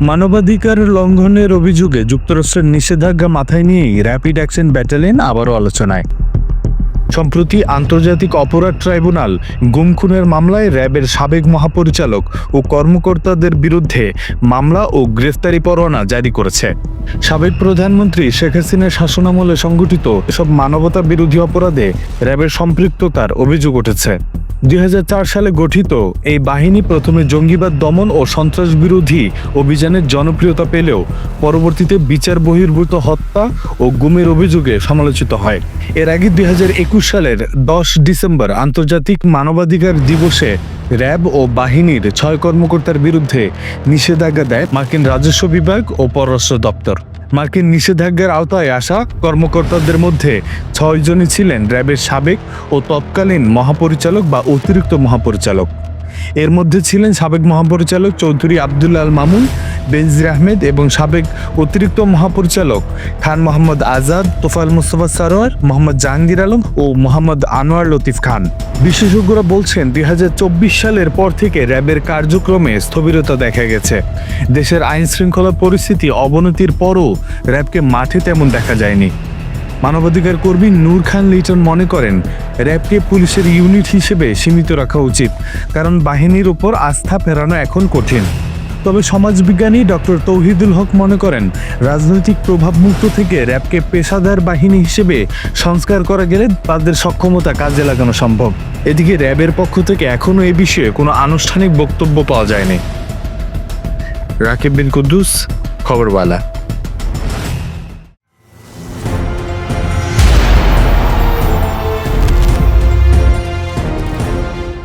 মানবাধিকার লঙ্ঘনের অভিযোগে যুক্তরাষ্ট্রের নিষেধাজ্ঞা মাথায় নিয়েই র্যাপিড অ্যাকশন ব্যাটালিয়ন আবারও আলোচনায়। সম্প্রতি আন্তর্জাতিক অপরাধ ট্রাইব্যুনাল গুম খুনের মামলায় র্যাবের সাবেক মহাপরিচালক ও কর্মকর্তাদের বিরুদ্ধে মামলা ও গ্রেফতারি পরোয়ানা জারি করেছে। সাবেক প্রধানমন্ত্রী শেখ হাসিনার শাসনামলে সংঘটিত এসব মানবতা বিরোধী অপরাধে র্যাবের সম্পৃক্ততার অভিযোগ উঠেছে। দুই হাজার চার সালে গঠিত এই বাহিনী প্রথমে জঙ্গিবাদ দমন ও সন্ত্রাস বিরোধী অভিযানের জনপ্রিয়তা পেলেও পরবর্তীতে বিচার বহির্ভূত হত্যা ও গুমের অভিযোগে সমালোচিত হয়। এর আগে দুই হাজার একুশ সালের দশ ডিসেম্বর আন্তর্জাতিক মানবাধিকার দিবসে র্যাব ও বাহিনীর ছয় কর্মকর্তার বিরুদ্ধে নিষেধাজ্ঞা দেয় মার্কিন রাজস্ব বিভাগ ও পররাষ্ট্র দপ্তর। মার্কিন নিষেধাজ্ঞার আওতায় আসা কর্মকর্তাদের মধ্যে ছয়জনই ছিলেন র্যাবের সাবেক ও তৎকালীন মহাপরিচালক বা অতিরিক্ত মহাপরিচালক। এর মধ্যে ছিলেন সাবেক মহাপরিচালক চৌধুরী আবদুল্লাহ আল মামুন, বেনজির আহমেদ এবং সাবেক অতিরিক্ত মহাপরিচালক খান মোহাম্মদ আজাদ তোফাল মুস্তফা সারোয়ার, মোহাম্মদ জাহাঙ্গীর আলম ও মোহাম্মদ আনোয়ার লতিফ খান। বিশেষজ্ঞরা বলছেন, দুই হাজার চব্বিশ সালের পর থেকে র্যাবের কার্যক্রমে স্থবিরতা দেখা গেছে। দেশের আইন শৃঙ্খলা পরিস্থিতি অবনতির পরও র্যাবকে মাঠে তেমন দেখা যায়নি। মানবাধিকার কর্মী নূর খান লিটন মনে করেন, র্যাবকে পুলিশের ইউনিট হিসেবে সীমিত রাখা উচিত, কারণ বাহিনীর ওপর আস্থা ফেরানো এখন কঠিন। তবে সমাজবিজ্ঞানী ডক্টর তৌহিদুল হক মনে করেন, রাজনৈতিক প্রভাবমুক্ত থেকে র্যাবকে পেশাদার বাহিনী হিসেবে সংস্কার করা গেলে তাদের সক্ষমতা কাজে লাগানো সম্ভব। এদিকে র্যাবের পক্ষ থেকে এখনও এ বিষয়ে কোনো আনুষ্ঠানিক বক্তব্য পাওয়া যায়নি। রাকিব বিন কুদ্দুস, খবরওয়ালা।